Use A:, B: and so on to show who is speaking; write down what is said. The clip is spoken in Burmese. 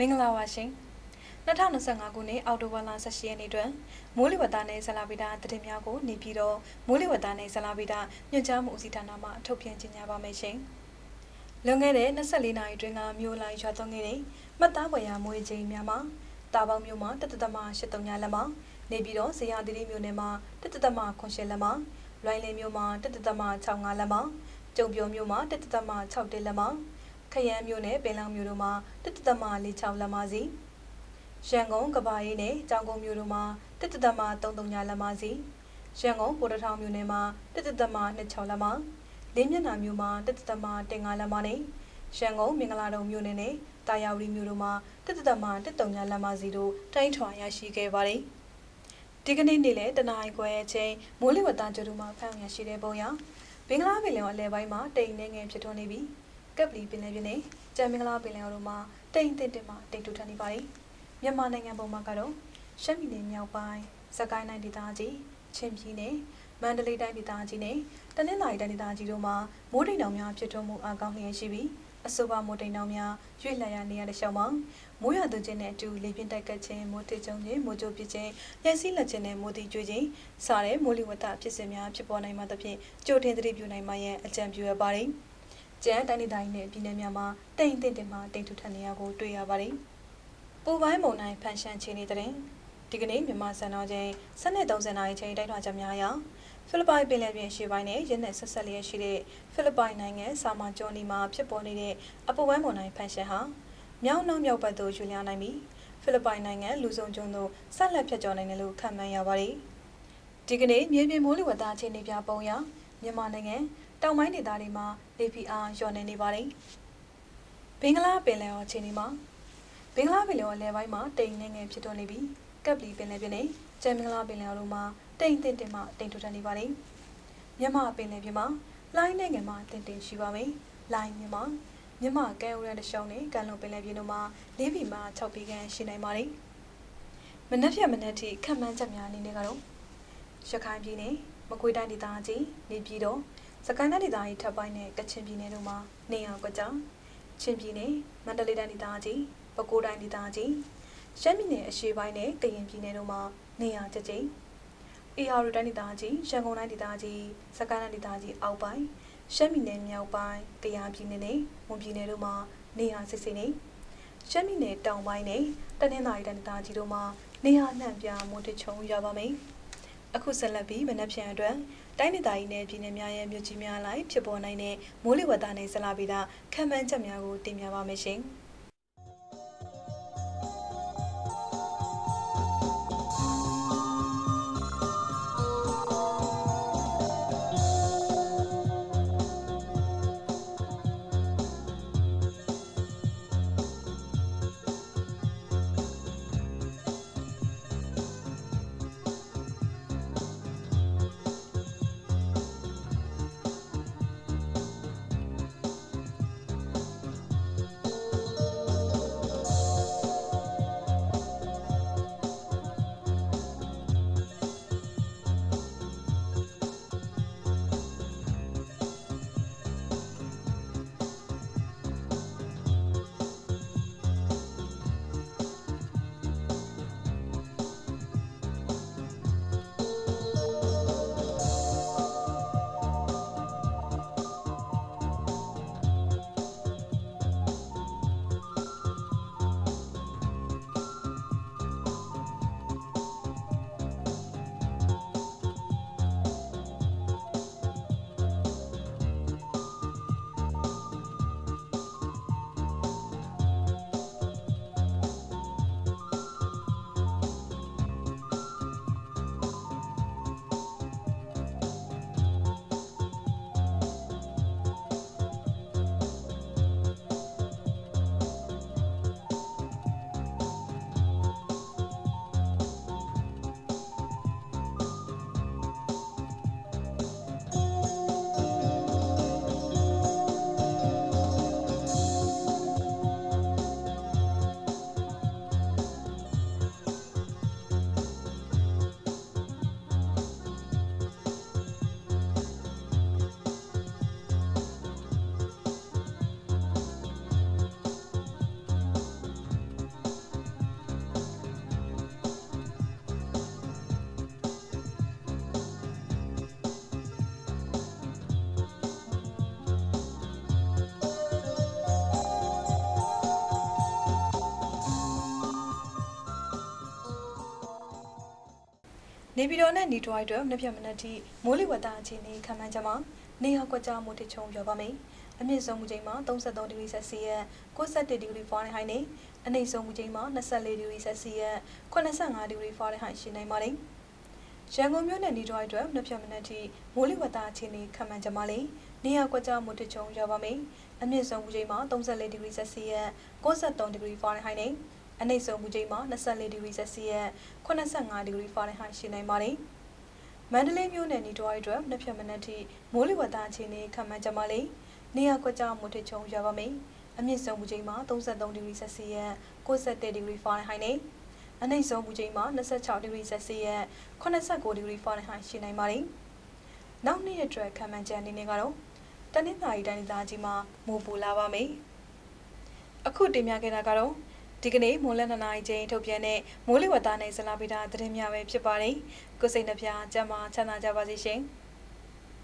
A: မင်္ဂလာပါရှင်2025ခုနှစ်အောက်တိုဘာလ18ရက်နေ့တွင်မိုးလေဝသနဲ့ဇလာဗီတာသတင်းများကိုနေပြီးတော့မိုးလေဝသနဲ့ဇလာဗီတာညွှန်ကြားမှုဦးစီးဌာနမှထုတ်ပြန်ကြေညာပါမယ်ရှင်လွန်ခဲ့တဲ့24နာရီတွင်ကမြို့လိုက်ရွာသွန်းခဲ့တဲ့မှတ်သားဖွယ်ရာမွေးချိန်များမှာတာပေါင်းမြို့မှာတတသမ83ညလက်မှာနေပြီးတော့ဇေယျသီရိမြို့နယ်မှာတတသမ9လက်မှာလွိုင်းလင်းမြို့မှာတတသမ65လက်မှာကျုံပြောမြို့မှာတတသမ6လက်မှာ ခရမ်းမြို့နယ်ပင်လောင်မြို့တို့မှာတတသမ46လက်မှာစီရန်ကုန်ကဘာရေးနယ်ကြောင်ကုန်းမြို့တို့မှာတတသမ33ညလက်မှာစီရန်ကုန်ပေါ်တထောင်မြို့နယ်မှာတတသမ26လက်မှာလင်းမျက်နှာမြို့မှာတတသမ15လက်မှာနဲ့ရန်ကုန်မင်္ဂလာတုံမြို့နယ်နဲ့တာယာဝတီမြို့တို့မှာတတသမ13ညလက်မှာစီတို့တိုင်းထွာရရှိခဲ့ပါတယ်ဒီကနေ့နေ့လယ်တနအီခွဲအချိန်မိုးလေဝသကြိုတို့မှာဖမ်းရရှိတဲ့ပုံရဘင်္ဂလားပင်လယ်အလဲပိုင်းမှာတိမ်နေငယ်ဖြစ်ထွန်းနေပြီး ကပ်ပလီပင်လယ်ပြင်နဲ့ကြံမင်္ဂလာပင်လယ်တို့မှာတိမ်တစ်တစ်မှတိမ်ထူထပ်နေပါတယ်မြန်မာနိုင်ငံပုံမှာကတော့ရှမ်းပြည်နယ်မြောက်ပိုင်းစကိုင်းတိုင်းဒေသကြီးချင်းပြည်နယ်မန္တလေးတိုင်းဒေသကြီးနဲ့တနင်္သာရီတိုင်းဒေသကြီးတို့မှာမိုးတိမ်တောင်များဖြစ်ထွန်းမှုအကောင်းလျက်ရှိပြီးအဆိုပါမိုးတိမ်တောင်များရွေ့လျာနေရတဲ့ရှောင်းမှာမိုးရသွချင်းနဲ့အတူလေပြင်းတိုက်ကတ်ခြင်းမိုးတိမ်ကျုံခြင်းမိုးကြိုးပစ်ခြင်းလက်စည်းလက်ခြင်းနဲ့မိုးတိမ်ကျွေးခြင်းစတဲ့မိုးလေဝသဖြစ်စဉ်များဖြစ်ပေါ်နိုင်မှသဖြင့်ကြိုတင်သတိပြုနိုင်မှရန်အကြံပြုရပါတယ်။ ကျန်းတိုင်းဒေသကြီးနဲ့ပြည်내များမှာတိမ်တင်တင်မှတိမ်ထူထပ်နေရကိုတွေ့ရပါတယ်။ပူပိုင်းမုံတိုင်းဖန်ရှန်ချင်းနေတဲ့ဒီကနေ့မြန်မာစံတော်ချိန်7:30နာရီချိန်တိုက်ထွာချက်များအရဖိလစ်ပိုင်ပင်လယ်ပြင်ရှေ့ပိုင်းနဲ့ရင်းနဲ့ဆက်ဆက်လျက်ရှိတဲ့ဖိလစ်ပိုင်နိုင်ငံဆာမာဂျော်နီမှာဖြစ်ပေါ်နေတဲ့အပူပိုင်းမုန်တိုင်းဖန်ရှန်ဟာမြောက်နောက်မြောက်ဘက်သို့ရွှေ့လျားနိုင်ပြီးဖိလစ်ပိုင်နိုင်ငံလူဆုံကျွန်းသို့ဆက်လက်ဖြတ်ကျော်နိုင်တယ်လို့ခန့်မှန်းရပါတယ်။ဒီကနေ့မြေပြင်မိုးလေဝသအခြေအနေပြပုံရမြန်မာနိုင်ငံ တောင်ပိုင်းဒေသတွေမှာလေဖိအားလျော့နေနေပါတယ်။ဘင်္ဂလားပင်လယ်အော်အခြေအနေမှာဘင်္ဂလားပင်လယ်အော်လယ်ပိုင်းမှာတိမ်နေငယ်ဖြစ်ထွန်းနေပြီးကပ်ပလီပင်လယ်ပြင်နဲ့ကျန်မင်္ဂလာပင်လယ်အော်တို့မှာတိမ်တင်တင်မှတိမ်ထူထပ်နေပါတယ်။မြန်မာပင်လယ်ပြင်မှာလိုင်းနိုင်ငံမှာတင်တင်ရှိပါမယ်။လိုင်းမြန်မာမြန်မာကဲဥရတဲ့ရှောင်းနဲ့ကန်လုံပင်လယ်ပြင်တို့မှာ၄ဘီမှ6ဘီကန်ရှိနိုင်ပါတယ်။မနက်ဖြန်မနက်ထိခန့်မှန်းချက်များအနေနဲ့ကတော့ရခိုင်ပြည်နယ်မကွေးတိုင်းဒေသကြီးနေပြည်တော် စကိုင်းတိုင်းဒေသကြီးထပ်ပိုင်းနဲ့ကချင်ပြည်နယ်တို့မှာနေရာကွက်ကြောင်ချင်းပြည်နယ်မန္တလေးတိုင်းဒေသကြီးပဲခူးတိုင်းဒေသကြီးရှမ်းပြည်နယ်အရှေ့ပိုင်းနဲ့ကရင်ပြည်နယ်တို့မှာနေရာကျကျိအေအာရတိုင်းဒေသကြီးရန်ကုန်တိုင်းဒေသကြီးစကိုင်းတိုင်းဒေသကြီးအောက်ပိုင်းရှမ်းပြည်နယ်မြောက်ပိုင်းကယားပြည်နယ်နဲ့မွန်ပြည်နယ်တို့မှာနေရာစစ်စစ်နေရှမ်းပြည်နယ်တောင်ပိုင်းနဲ့တနင်္သာရီတိုင်းဒေသကြီးတို့မှာနေရာနှံ့ပြမွန်တချုံရပါမယ် အခုဆက်လက်ပြီးမနက်ဖြန်အတွက်တိုင်းဒေသကြီးနဲ့ပြည်နယ်များရဲ့မြို့ကြီးများလိုက်ဖြစ်ပေါ်နိုင်တဲ့မိုးလေဝသနဲ့ဇလာဗီတာခံမှန်းချက်များကိုတင်ပြပါမယ်ရှင်။ နေပြည်တော်နဲ့နီတွိုင်းအတွက်နှစ်ဖြတ်မနက်ထိမိုးလေဝသအခြေအနေခံမှန်းချက်မှာနေရာကွက်ကြားမိုးထချုံပြောပါမယ်။အမြင့်ဆုံးမူချိန်မှာ33ဒီဂရီဆက်စီယပ်61ဒီဂရီဖာရင်ဟိုက်နဲ့အနိမ့်ဆုံးမူချိန်မှာ24ဒီဂရီဆက်စီယပ်85ဒီဂရီဖာရင်ဟိုက်ရှိနိုင်ပါတယ်။ရန်ကုန်မြို့နယ်နီတွိုင်းအတွက်နှစ်ဖြတ်မနက်ထိမိုးလေဝသအခြေအနေခံမှန်းချက်မှာလေနေရာကွက်ကြားမိုးထချုံပြောပါမယ်။အမြင့်ဆုံးမူချိန်မှာ34ဒီဂရီဆက်စီယပ်63ဒီဂရီဖာရင်ဟိုက်နဲ့ အနိမ့်ဆုံးမူချိန်မှာ24ဒီဂရီဆက်စီယပ်85ဒီဂရီဖာရင်ဟိုက်ရှိနိုင်ပါတယ်။မန္တလေးမြို့နယ်နီတွားရီအတွက်နှစ်ဖြတ်မနက်ထိမိုးလေဝသအခြေအနေခံမှန်းချက်မှာလေနေရာကွက်ကြားမိုးထချုံရွာပါမယ်။အမြင့်ဆုံးမူချိန်မှာ33ဒီဂရီဆက်စီယပ်61ဒီဂရီဖာရင်ဟိုက်နဲ့အနိမ့်ဆုံးမူချိန်မှာ26ဒီဂရီဆက်စီယပ်89ဒီဂရီဖာရင်ဟိုက်ရှိနိုင်ပါတယ်။နောက်နေ့ရက်အတွက်ခံမှန်းချက်အနေနဲ့ကတော့တနင်္သာရီတိုင်းဒေသကြီးမှာမိုးပူလာပါမယ်။အခုတင်ပြခဲ့တာကတော့ ဒီကနေ့မွန်လက်နနာရီချင်းထုတ်ပြန်တဲ့မိုးလေဝသနဲ့ဇလာဗီတာသတင်းများပဲဖြစ်ပါတယ်။ကိုစိတ်နှပြကျမ်းမာချမ်းသာကြပါစေရှင်။